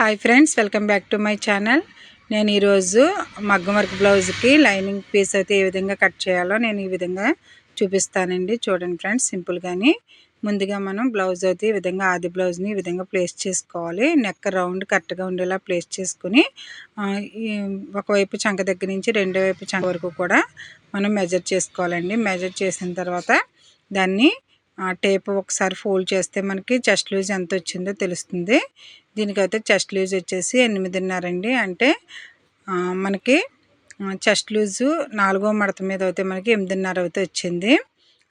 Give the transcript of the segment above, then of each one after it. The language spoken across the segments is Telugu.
Hi friends welcome back to my channel. నేను ఈరోజు మగ్గం వర్క్ బ్లౌజ్కి లైనింగ్ పీస్ అయితే ఏ విధంగా కట్ చేయాలో నేను ఈ విధంగా చూపిస్తానండి. చూడండి ఫ్రెండ్స్ సింపుల్గాని ముందుగా మనం బ్లౌజ్ అయితే ఈ విధంగా ఆది బ్లౌజ్ని ఈ విధంగా ప్లేస్ చేసుకోవాలి. నెక్ రౌండ్ కరెక్ట్గా ఉండేలా ప్లేస్ చేసుకుని ఒకవైపు చంక దగ్గర నుంచి రెండో వైపు చంక వరకు కూడా మనం మెజర్ చేసుకోవాలండి. మెజర్ చేసిన తర్వాత దాన్ని టేప్ ఒకసారి ఫోల్డ్ చేస్తే మనకి చెస్ట్ లూజ్ ఎంత వచ్చిందో తెలుస్తుంది. దీనికైతే చెస్ట్ లూజ్ వచ్చేసి ఎనిమిదిన్నర అండి అంటే మనకి చెస్ట్ లూజు నాలుగో మడత మీద అయితే మనకి ఎనిమిదిన్నర అయితే వచ్చింది.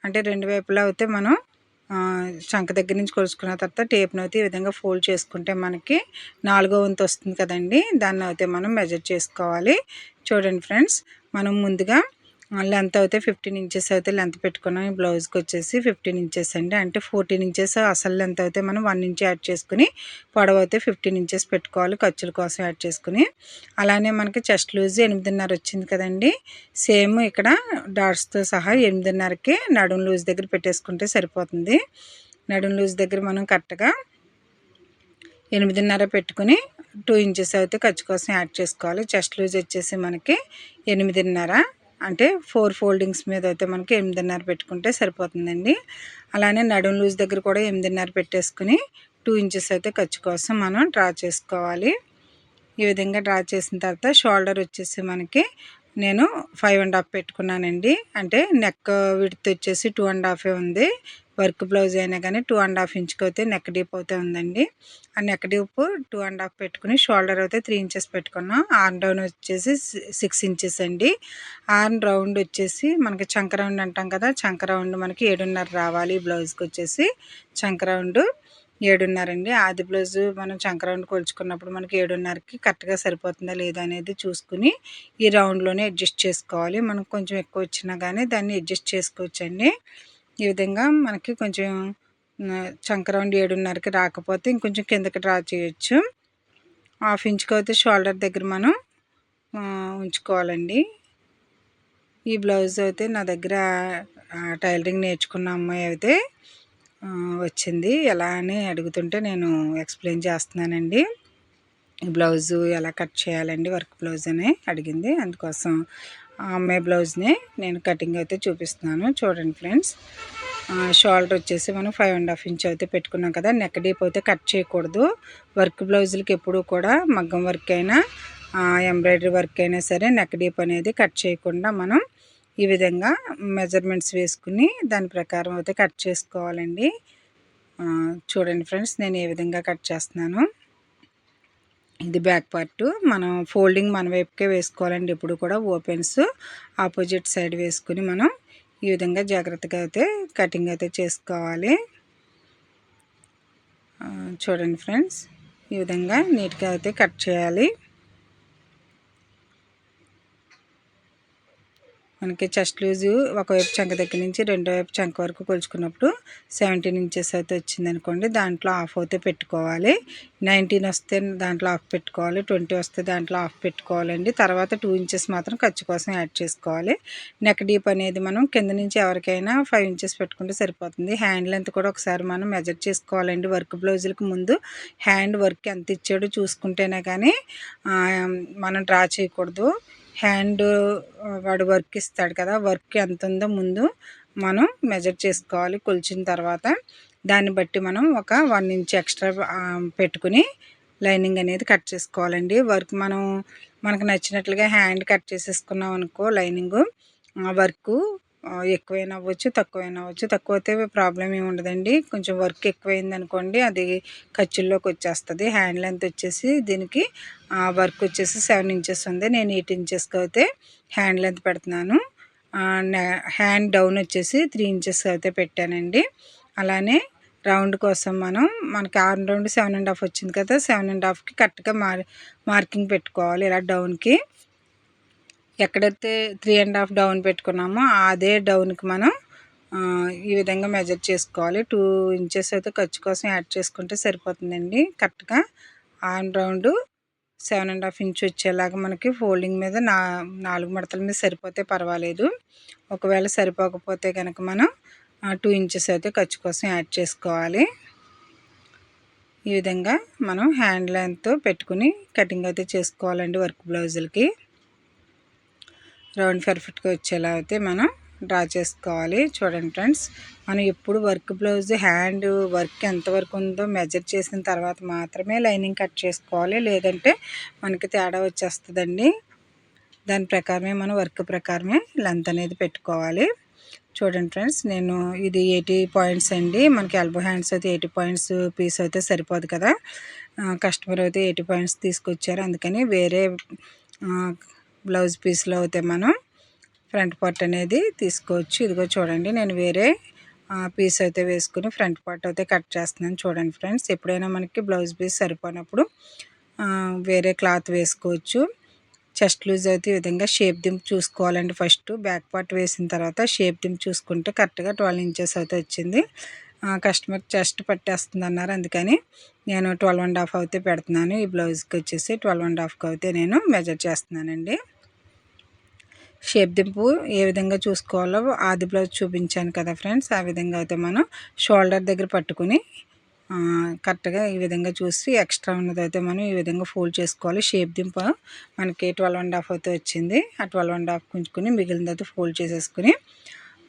అంటే రెండు వైపులా అయితే మనం శంఖ దగ్గర నుంచి కొలుసుకున్న తర్వాత టేప్ను అయితే ఈ విధంగా ఫోల్డ్ చేసుకుంటే మనకి నాలుగో వంతు వస్తుంది కదండి. దాన్ని అయితే మనం మెజర్ చేసుకోవాలి. చూడండి ఫ్రెండ్స్ మనం ముందుగా లెంత్ అయితే ఫిఫ్టీన్ ఇంచెస్ అయితే లెంత్ పెట్టుకున్నాం. ఈ బ్లౌజ్కి వచ్చేసి ఫిఫ్టీన్ ఇంచెస్ అండి. అంటే ఫోర్టీన్ ఇంచెస్ అసలు లెంత్ అయితే మనం వన్ ఇంచ్ యాడ్ చేసుకుని పొడవు అయితే ఫిఫ్టీన్ ఇంచెస్ పెట్టుకోవాలి ఖర్చుల కోసం యాడ్ చేసుకుని. అలానే మనకి చెస్ట్ లూజ్ ఎనిమిదిన్నర వచ్చింది కదండి. సేమ్ ఇక్కడ డాట్స్తో సహా ఎనిమిదిన్నరకి నడుం లూజ్ దగ్గర పెట్టేసుకుంటే సరిపోతుంది. నడుం లూజ్ దగ్గర మనం కరెక్ట్గా ఎనిమిదిన్నర పెట్టుకుని టూ ఇంచెస్ అయితే ఖర్చు కోసం యాడ్ చేసుకోవాలి. చెస్ట్ లూజ్ వచ్చేసి మనకి ఎనిమిదిన్నర. అంటే ఫోర్ ఫోల్డింగ్స్ మీద అయితే మనకి ఎనిమిదిన్నర పెట్టుకుంటే సరిపోతుందండి. అలానే నడుం లూజ్ దగ్గర కూడా ఎనిమిదిన్నర పెట్టేసుకుని టూ ఇంచెస్ అయితే ఖర్చు కోసం మనం డ్రా చేసుకోవాలి. ఈ విధంగా డ్రా చేసిన తర్వాత షోల్డర్ వచ్చేసి మనకి నేను ఫైవ్ అండ్ హాఫ్ పెట్టుకున్నానండి. అంటే నెక్ విడ్త్ వచ్చేసి టూ అండ్ హాఫే ఉంది. వర్క్ బ్లౌజ్ అయినా కానీ టూ అండ్ హాఫ్ ఇంచ్కి అయితే నెక్ డీప్ అయితే ఉందండి. ఆ neck deep two and half పెట్టుకుని షోల్డర్ అయితే త్రీ ఇంచెస్ పెట్టుకున్నాం. ఆర్న్ డౌన్ వచ్చేసి సిక్స్ ఇంచెస్ అండి. ఆర్న్ రౌండ్ వచ్చేసి మనకి చంక రౌండ్ అంటాం కదా చంక రౌండ్ మనకి ఏడున్నర రావాలి బ్లౌజ్కి వచ్చేసి. చంక రౌండ్ ఏడున్నర అండి. ఆది బ్లౌజ్ మనం చంకరౌండ్ కొలుచుకున్నప్పుడు మనకి ఏడున్నరకి కరెక్ట్గా సరిపోతుందా లేదా అనేది చూసుకుని ఈ రౌండ్లోనే అడ్జస్ట్ చేసుకోవాలి. మనకు కొంచెం ఎక్కువ వచ్చినా కానీ దాన్ని అడ్జస్ట్ చేసుకోవచ్చండి. ఈ విధంగా మనకి కొంచెం చంకరౌండ్ ఏడున్నరకి రాకపోతే ఇంకొంచెం కిందకి డ్రా చేయొచ్చు. హాఫ్ ఇంచ్కి అయితే షోల్డర్ దగ్గర మనం ఉంచుకోవాలండి. ఈ బ్లౌజ్ అయితే నా దగ్గర టైలరింగ్ నేర్చుకున్న అమ్మాయి అయితే వచ్చింది. ఎలా అని అడుగుతుంటే నేను ఎక్స్ప్లెయిన్ చేస్తున్నానండి. బ్లౌజు ఎలా కట్ చేయాలండి వర్క్ బ్లౌజ్ అని అడిగింది. అందుకోసం ఆమె బ్లౌజ్ని నేను కటింగ్ అయితే చూపిస్తున్నాను. చూడండి ఫ్రెండ్స్. షోల్డర్ వచ్చేసి మనం ఫైవ్ అండ్ హాఫ్ ఇంచ్ అయితే పెట్టుకున్నాం కదా. నెక్ డీప్ అయితే కట్ చేయకూడదు. వర్క్ బ్లౌజులకి ఎప్పుడూ కూడా మగ్గం వర్క్ అయినా ఎంబ్రాయిడరీ వర్క్ అయినా సరే నెక్ డీప్ అనేది కట్ చేయకుండా మనం ఈ విధంగా మెజర్మెంట్స్ వేసుకుని దాని ప్రకారం అయితే కట్ చేసుకోవాలండి. చూడండి ఫ్రెండ్స్ నేను ఏ విధంగా కట్ చేస్తున్నాను. ఇది బ్యాక్ పార్ట్. మనం ఫోల్డింగ్ మన వైపుకే వేసుకోవాలండి. ఎప్పుడు కూడా ఓపెన్స్ ఆపోజిట్ సైడ్ వేసుకుని మనం ఈ విధంగా జాగ్రత్తగా అయితే కటింగ్ అయితే చేసుకోవాలి. చూడండి ఫ్రెండ్స్. ఈ విధంగా నీట్గా అయితే కట్ చేయాలి. మనకి చెస్ట్ లూజు ఒకవైపు చంక దగ్గర నుంచి రెండో వైపు చంక వరకు కొలుచుకున్నప్పుడు సెవెంటీన్ ఇంచెస్ అయితే వచ్చింది అనుకోండి దాంట్లో ఆఫ్ అయితే పెట్టుకోవాలి. నైన్టీన్ వస్తే దాంట్లో ఆఫ్ పెట్టుకోవాలి ట్వంటీ వస్తే దాంట్లో ఆఫ్ పెట్టుకోవాలండి. తర్వాత టూ ఇంచెస్ మాత్రం ఖర్చు కోసం యాడ్ చేసుకోవాలి. నెక్ డీప్ అనేది మనం కింద నుంచి ఎవరికైనా ఫైవ్ ఇంచెస్ పెట్టుకుంటే సరిపోతుంది. హ్యాండ్ లెంత్ కూడా ఒకసారి మనం మెజర్ చేసుకోవాలండి. వర్క్ బ్లౌజులకు ముందు హ్యాండ్ వర్క్ ఎంత ఇచ్చాడో చూసుకుంటేనే కానీ మనం డ్రా చేయకూడదు. హ్యాండ్ వాడు వర్క్ ఇస్తాడు కదా వర్క్ ఎంత ఉందో ముందు మనం మెజర్ చేసుకోవాలి. కొలిచిన తర్వాత దాన్ని బట్టి మనం ఒక వన్ ఇంచ్ ఎక్స్ట్రా పెట్టుకుని లైనింగ్ అనేది కట్ చేసుకోవాలండి. వర్క్ మనం మనకు నచ్చినట్లుగా హ్యాండ్ కట్ చేసేసుకున్నాం అనుకో లైనింగ్ వర్క్ ఎక్కువైనా అవ్వచ్చు తక్కువైనా అవ్వచ్చు. తక్కువ అయితే ప్రాబ్లం ఏమి ఉండదండి. కొంచెం వర్క్ ఎక్కువైంది అనుకోండి అది ఖర్చుల్లోకి వచ్చేస్తుంది. హ్యాండ్ లెంత్ వచ్చేసి దీనికి వర్క్ వచ్చేసి సెవెన్ ఇంచెస్ ఉంది. నేను ఎయిట్ ఇంచెస్కి అయితే హ్యాండ్ లెంత్ పెడుతున్నాను. హ్యాండ్ డౌన్ వచ్చేసి త్రీ ఇంచెస్ అయితే పెట్టానండి. అలానే రౌండ్ కోసం మనం మనకి ఆరు రౌండ్ సెవెన్ అండ్ హాఫ్ వచ్చింది కదా సెవెన్ అండ్ హాఫ్కి కరెక్ట్గా మార్ మార్కింగ్ పెట్టుకోవాలి. ఇలా డౌన్కి ఎక్కడైతే త్రీ అండ్ హాఫ్ డౌన్ పెట్టుకున్నామో అదే డౌన్కి మనం ఈ విధంగా మెజర్ చేసుకోవాలి. టూ ఇంచెస్ అయితే ఖర్చు కోసం యాడ్ చేసుకుంటే సరిపోతుందండి. కరెక్ట్గా arm round seven and half inch వచ్చేలాగా మనకి ఫోల్డింగ్ మీద నా నాలుగు మడతల మీద సరిపోతే పర్వాలేదు. ఒకవేళ సరిపోకపోతే కనుక మనం టూ ఇంచెస్ అయితే ఖర్చు కోసం యాడ్ చేసుకోవాలి. ఈ విధంగా మనం హ్యాండ్ లెంత్ పెట్టుకుని కటింగ్ అయితే చేసుకోవాలండి వర్క్ బ్లౌజులకి రౌండ్ పర్ఫెక్ట్గా వచ్చేలా అయితే మనం డ్రా చేసుకోవాలి. చూడండి ఫ్రెండ్స్ మనం ఎప్పుడు వర్క్ బ్లౌజ్ హ్యాండ్ వర్క్ ఎంతవరకు ఉందో మెజర్ చేసిన తర్వాత మాత్రమే లైనింగ్ కట్ చేసుకోవాలి. లేదంటే మనకి తేడా వచ్చేస్తుందండి. దాని ప్రకారమే మనం వర్క్ ప్రకారమే లెంత్ అనేది పెట్టుకోవాలి. చూడండి ఫ్రెండ్స్ నేను ఇది ఎయిటీ పాయింట్స్ అండి. మనకి ఎల్బో హ్యాండ్స్ అయితే ఎయిటీ పాయింట్స్ పీస్ అయితే సరిపోదు కదా. కస్టమర్ అయితే ఎయిటీ పాయింట్స్ తీసుకొచ్చారు. అందుకని వేరే బ్లౌజ్ పీస్లో అయితే మనం ఫ్రంట్ పార్ట్ అనేది తీసుకోవచ్చు. ఇదిగో చూడండి నేను వేరే పీస్ అయితే వేసుకుని ఫ్రంట్ పార్ట్ అయితే కట్ చేస్తున్నాను చూడండి ఫ్రెండ్స్. ఎప్పుడైనా మనకి బ్లౌజ్ పీస్ సరిపోయినప్పుడు వేరే క్లాత్ వేసుకోవచ్చు. చెస్ట్ లూజ్ అయితే ఈ విధంగా షేప్ దింపు చూసుకోవాలండి ఫస్ట్. బ్యాక్ పార్ట్ వేసిన తర్వాత షేప్ దింపు చూసుకుంటే కరెక్ట్గా ట్వెల్వ్ ఇంచెస్ అయితే వచ్చింది. కస్టమర్ చెస్ట్ పట్టేస్తుంది అన్నారు అందుకని నేను ట్వెల్వ్ అండ్ హాఫ్ అయితే పెడుతున్నాను. ఈ బ్లౌజ్కి వచ్చేసి ట్వెల్వ్ అండ్ హాఫ్కి అయితే నేను మెజర్ చేస్తున్నానండి. షేప్ దింపు ఏ విధంగా చూసుకోవాలో ఆది బ్లౌజ్ చూపించాను కదా ఫ్రెండ్స్. ఆ విధంగా అయితే మనం షోల్డర్ దగ్గర పట్టుకుని కరెక్ట్గా ఈ విధంగా చూసి ఎక్స్ట్రా ఉన్నదైతే మనం ఈ విధంగా ఫోల్డ్ చేసుకోవాలి. షేప్ దింప మనకి ట్వెల్వ్ అండ్ హాఫ్ అయితే వచ్చింది ఆ ట్వెల్వ్ అండ్ హాఫ్ కుంచుకొని మిగిలినది అయితే ఫోల్డ్ చేసేసుకుని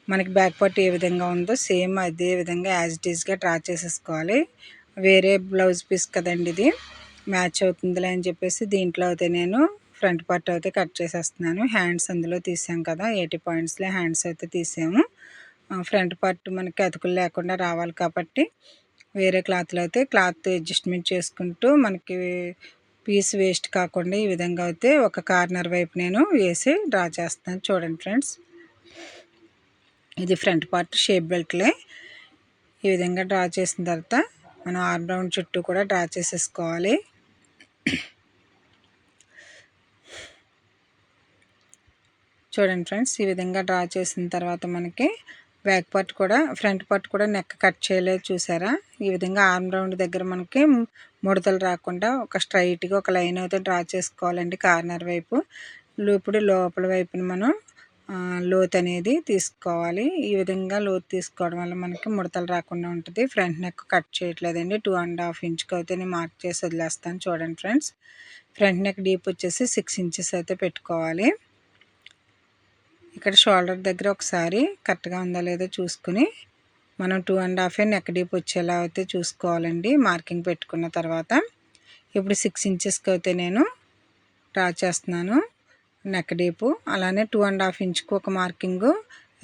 మనకి బ్యాక్ పార్ట్ ఏ విధంగా ఉందో సేమ్ అదే విధంగా యాజ్ ఇట్ ఈస్గా ట్రా చేసేసుకోవాలి. వేరే బ్లౌజ్ పీస్ కదండి ఇది మ్యాచ్ అవుతుందిలే అని చెప్పేసి దీంట్లో అయితే నేను ఫ్రంట్ పార్ట్ అయితే కట్ చేసేస్తున్నాను. హ్యాండ్స్ అందులో తీసాం కదా ఎయిటీ పాయింట్స్లో హ్యాండ్స్ అయితే తీసాము. ఫ్రంట్ పార్ట్ మనకి అతుకులు లేకుండా రావాలి కాబట్టి వేరే క్లాత్లో అయితే క్లాత్ అడ్జస్ట్మెంట్ చేసుకుంటూ మనకి పీస్ వేస్ట్ కాకుండా ఈ విధంగా అయితే ఒక కార్నర్ వైపు నేను వేసి డ్రా చేస్తాను చూడండి ఫ్రెండ్స్ ఇది ఫ్రంట్ పార్ట్ షేప్ బెల్ట్లే. ఈ విధంగా డ్రా చేసిన తర్వాత మనం ఆర్మ్ రౌండ్ చుట్టూ కూడా డ్రా చేసేసుకోవాలి. చూడండి ఫ్రెండ్స్ ఈ విధంగా డ్రా చేసిన తర్వాత మనకి బ్యాక్ పార్ట్ కూడా ఫ్రంట్ పార్ట్ కూడా నెక్ కట్ చేయలేదు చూసారా? ఈ విధంగా ఆర్మ్ రౌండ్ దగ్గర మనకి ముడతలు రాకుండా ఒక స్ట్రైట్గా ఒక లైన్ అయితే డ్రా చేసుకోవాలండి కార్నర్ వైపు. ఇప్పుడు లోపల వైపున మనం లోత్ అనేది తీసుకోవాలి. ఈ విధంగా లోత్ తీసుకోవడం వల్ల మనకి ముడతలు రాకుండా ఉంటుంది. ఫ్రంట్ నెక్ కట్ చేయట్లేదండి. టూ అండ్ హాఫ్ ఇంచ్కి అయితే నేను మార్క్ చేసి వదిలేస్తాను చూడండి ఫ్రెండ్స్. ఫ్రంట్ నెక్ డీప్ వచ్చేసి సిక్స్ ఇంచెస్ అయితే పెట్టుకోవాలి. ఇక్కడ షోల్డర్ దగ్గర ఒకసారి కరెక్ట్గా ఉందా లేదో చూసుకుని మనం two and half neck deep వచ్చేలా అయితే చూసుకోవాలండి. మార్కింగ్ పెట్టుకున్న తర్వాత ఇప్పుడు సిక్స్ ఇంచెస్కి అయితే నేను డ్రా చేస్తున్నాను నెక్ డీపు. అలానే టూ అండ్ హాఫ్ ఇంచ్కి ఒక మార్కింగు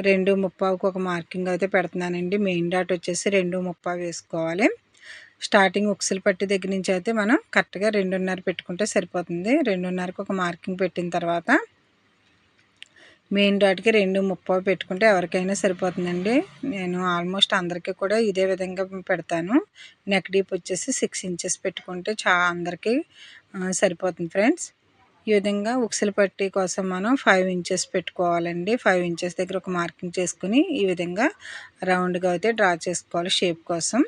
రెండు ముప్పావుకి ఒక మార్కింగ్ అయితే పెడుతున్నానండి. మెయిన్ డాట్ వచ్చేసి రెండు ముప్పావు వేసుకోవాలి. స్టార్టింగ్ ఉక్సులు పట్టి దగ్గర నుంచి అయితే మనం కరెక్ట్గా రెండున్నర పెట్టుకుంటే సరిపోతుంది. రెండున్నరకు ఒక మార్కింగ్ పెట్టిన తర్వాత మెయిన్ డాట్కి రెండు ముప్పావు పెట్టుకుంటే ఎవరికైనా సరిపోతుందండి. నేను ఆల్మోస్ట్ అందరికీ కూడా ఇదే విధంగా పెడతాను. నెక్ డీప్ వచ్చేసి సిక్స్ ఇంచెస్ పెట్టుకుంటే చా అందరికీ సరిపోతుంది ఫ్రెండ్స్. ఈ విధంగా ఉక్సల పట్టి కోసం మనం ఫైవ్ ఇంచెస్ పెట్టుకోవాలండి. ఫైవ్ ఇంచెస్ దగ్గర ఒక మార్కింగ్ చేసుకుని ఈ విధంగా రౌండ్గా అయితే డ్రా చేసుకోవాలి షేప్ కోసం.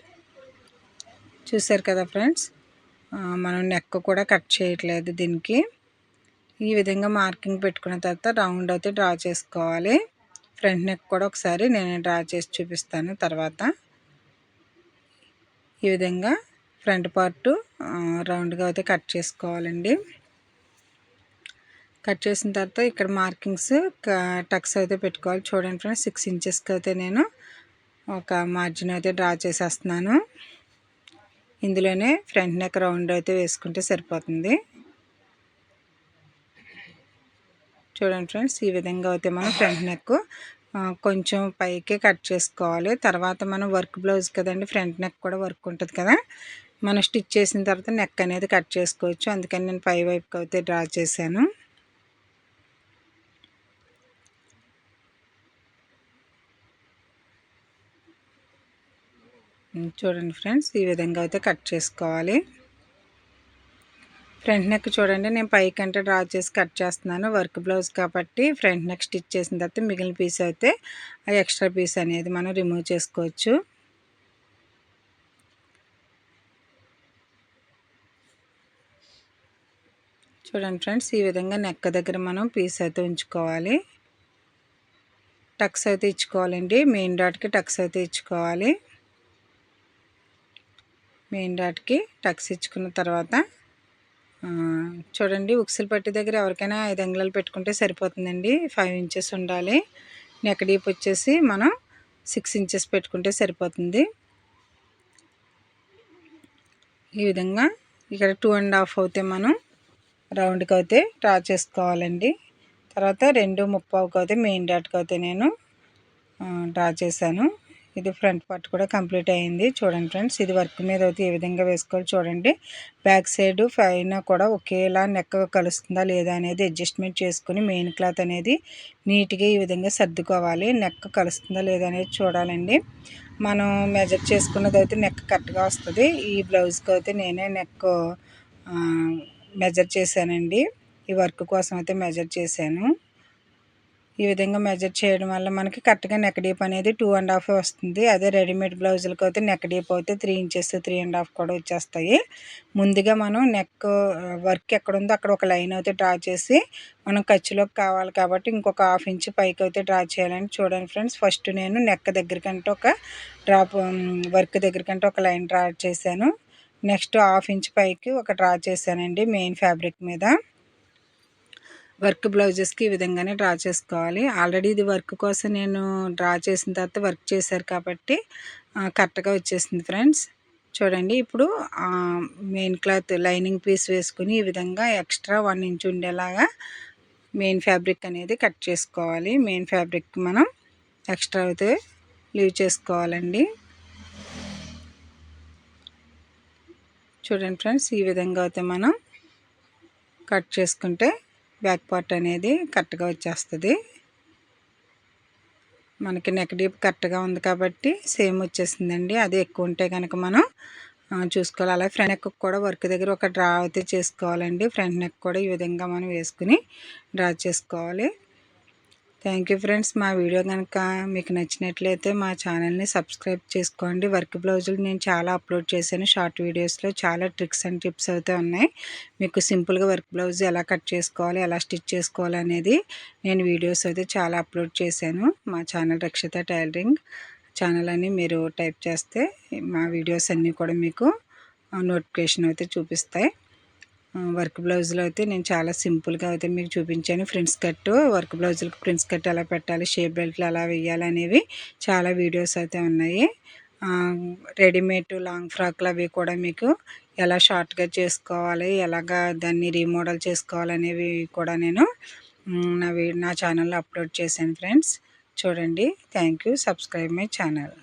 చూసారు కదా ఫ్రెండ్స్? మనం నెక్ కూడా కట్ చేయట్లేదు దీనికి. ఈ విధంగా మార్కింగ్ పెట్టుకున్న తర్వాత రౌండ్ అయితే డ్రా చేసుకోవాలి. ఫ్రంట్ నెక్ కూడా ఒకసారి నేను డ్రా చేసి చూపిస్తాను తర్వాత. ఈ విధంగా ఫ్రంట్ పార్ట్ రౌండ్గా అయితే కట్ చేసుకోవాలండి. కట్ చేసిన తర్వాత ఇక్కడ మార్కింగ్స్ టక్స్ అయితే పెట్టుకోవాలి. చూడండి ఫ్రెండ్స్ సిక్స్ ఇంచెస్కి అయితే నేను ఒక మార్జిన్ అయితే డ్రా చేసేస్తున్నాను. ఇందులోనే ఫ్రంట్ నెక్ రౌండ్ అయితే వేసుకుంటే సరిపోతుంది. చూడండి ఫ్రెండ్స్ ఈ విధంగా అయితే మనం ఫ్రంట్ నెక్ కొంచెం పైకి కట్ చేసుకోవాలి. తర్వాత మనం వర్క్ బ్లౌజ్ కదండి ఫ్రంట్ నెక్ కూడా వర్క్ ఉంటుంది కదా. మనం స్టిచ్ చేసిన తర్వాత నెక్ అనేది కట్ చేసుకోవచ్చు. అందుకని నేను పై వైపుకి అయితే డ్రా చేశాను. చూడండి ఫ్రెండ్స్ ఈ విధంగా అయితే కట్ చేసుకోవాలి. ఫ్రంట్ నెక్ చూడండి నేను పైకంటే డ్రా చేసి కట్ చేస్తున్నాను. వర్క్ బ్లౌజ్ కాబట్టి ఫ్రంట్ నెక్ స్టిచ్ చేసిన తర్వాత మిగిలిన పీస్ అయితే ఆ ఎక్స్ట్రా పీస్ అనేది మనం రిమూవ్ చేసుకోవచ్చు. చూడండి ఫ్రెండ్స్ ఈ విధంగా నెక్క దగ్గర మనం పీస్ అయితే ఉంచుకోవాలి. టక్స్ అయితే ఇచ్చుకోవాలండి. మెయిన్ డాట్కి టక్స్ అయితే ఇచ్చుకోవాలి. మెయిన్ డాట్కి టక్స్ ఇచ్చుకున్న తర్వాత చూడండి ఉక్సులు పట్టి దగ్గర ఎవరికైనా ఐదు అంగుళాలు పెట్టుకుంటే సరిపోతుందండి. ఫైవ్ ఇంచెస్ ఉండాలి. నెక్ డీప్ వచ్చేసి మనం సిక్స్ ఇంచెస్ పెట్టుకుంటే సరిపోతుంది. ఈ విధంగా ఇక్కడ టూ అండ్ హాఫ్ అవుతే మనం రౌండ్కి అయితే డ్రా చేసుకోవాలండి. తర్వాత రెండు ముప్పావుకి అయితే మెయిన్ డాట్కి అయితే నేను డ్రా చేశాను. ఇది ఫ్రంట్ పార్ట్ కూడా కంప్లీట్ అయింది. చూడండి ఫ్రెండ్స్ ఇది వర్క్ మీద అయితే ఏ విధంగా వేసుకోవాలి చూడండి. బ్యాక్ సైడ్ పైన కూడా ఒకేలా నెక్క కలుస్తుందా లేదా అనేది అడ్జస్ట్మెంట్ చేసుకుని మెయిన్ క్లాత్ అనేది నీట్గా ఈ విధంగా సర్దుకోవాలి. నెక్క కలుస్తుందా లేదా అనేది చూడాలండి. మనం మెజర్ చేసుకున్నది అయితే నెక్ కరెక్ట్గా వస్తుంది. ఈ బ్లౌజ్కి అయితే నేనే నెక్ మెజర్ చేశానండి. ఈ వర్క్ కోసం అయితే మెజర్ చేశాను. ఈ విధంగా మెజర్ చేయడం వల్ల మనకి కరెక్ట్గా నెక్ డీప్ అనేది టూ అండ్ హాఫ్ వస్తుంది. అదే రెడీమేడ్ బ్లౌజులకి అయితే నెక్ డీప్ అయితే three inches three and half కూడా వచ్చేస్తాయి. ముందుగా మనం నెక్ వర్క్ ఎక్కడ ఉందో అక్కడ ఒక లైన్ అయితే డ్రా చేసి మనం ఖర్చులోకి కావాలి కాబట్టి ఇంకొక హాఫ్ ఇంచ్ పైకి అయితే డ్రా చేయాలని చూడండి ఫ్రెండ్స్ ఫస్ట్ నేను నెక్ దగ్గరికంటే ఒక డ్రాప్ వర్క్ దగ్గరికంటే ఒక లైన్ డ్రా చేశాను. నెక్స్ట్ హాఫ్ ఇంచ్ పైకి ఒక డ్రా చేశానండి మెయిన్ ఫ్యాబ్రిక్ మీద. వర్క్ బ్లౌజెస్కి ఈ విధంగానే డ్రా చేసుకోవాలి. ఆల్రెడీ ఇది వర్క్ కోసం నేను డ్రా చేసిన తర్వాత వర్క్ చేశారు కాబట్టి కరెక్ట్గా వచ్చేసింది ఫ్రెండ్స్. చూడండి ఇప్పుడు మెయిన్ క్లాత్ లైనింగ్ పీస్ వేసుకుని ఈ విధంగా ఎక్స్ట్రా వన్ ఇంచ్ ఉండేలాగా మెయిన్ ఫ్యాబ్రిక్ అనేది కట్ చేసుకోవాలి. మెయిన్ ఫ్యాబ్రిక్ మనం ఎక్స్ట్రా అయితే లీవ్ చేసుకోవాలండి. చూడండి ఫ్రెండ్స్ ఈ విధంగా అయితే మనం కట్ చేసుకుంటే బ్యాక్ పార్ట్ అనేది కరెక్ట్గా వచ్చేస్తుంది. మనకి నెక్ డీప్ కరెక్ట్గా ఉంది కాబట్టి సేమ్ వచ్చేసిందండి. అది ఎక్కువ ఉంటే కనుక మనం చూసుకోవాలి. అలాగే ఫ్రంట్ నెక్ కూడా వర్క్ దగ్గర ఒక డ్రా అయితే చేసుకోవాలండి. ఫ్రంట్ నెక్ కూడా ఈ విధంగా మనం వేసుకుని డ్రా చేసుకోవాలి. Thank you friends. మా వీడియో కనుక మీకు నచ్చినట్లయితే మా ఛానల్ని సబ్స్క్రైబ్ చేసుకోండి. వర్క్ బ్లౌజులు నేను చాలా అప్లోడ్ చేశాను. షార్ట్ వీడియోస్లో చాలా ట్రిక్స్ అండ్ టిప్స్ అయితే ఉన్నాయి. మీకు సింపుల్గా వర్క్ బ్లౌజ్ ఎలా కట్ చేసుకోవాలి ఎలా స్టిచ్ చేసుకోవాలి అనేది నేను వీడియోస్ అయితే చాలా అప్లోడ్ చేశాను. మా ఛానల్ రక్షిత టైలరింగ్ ఛానల్ అని మీరు టైప్ చేస్తే మా వీడియోస్ అన్నీ కూడా మీకు నోటిఫికేషన్ అయితే చూపిస్తాయి. వర్క్ బ్లౌజ్లో అయితే నేను చాలా సింపుల్గా అయితే మీకు చూపించాను. ఫ్రెండ్స్ కట్ వర్క్ బ్లౌజులకు ఫ్రెండ్స్ కట్ ఎలా పెట్టాలి షేప్ బెల్ట్లు ఎలా వేయాలి అనేవి చాలా వీడియోస్ అయితే ఉన్నాయి. రెడీమేడ్ లాంగ్ ఫ్రాక్లు అవి కూడా మీకు ఎలా షార్ట్గా చేసుకోవాలి ఎలాగా దాన్ని రీమోడల్ చేసుకోవాలి అనేవి కూడా నేను నా నా ఛానల్లో అప్లోడ్ చేశాను ఫ్రెండ్స్. చూడండి. Thank you subscribe my channel.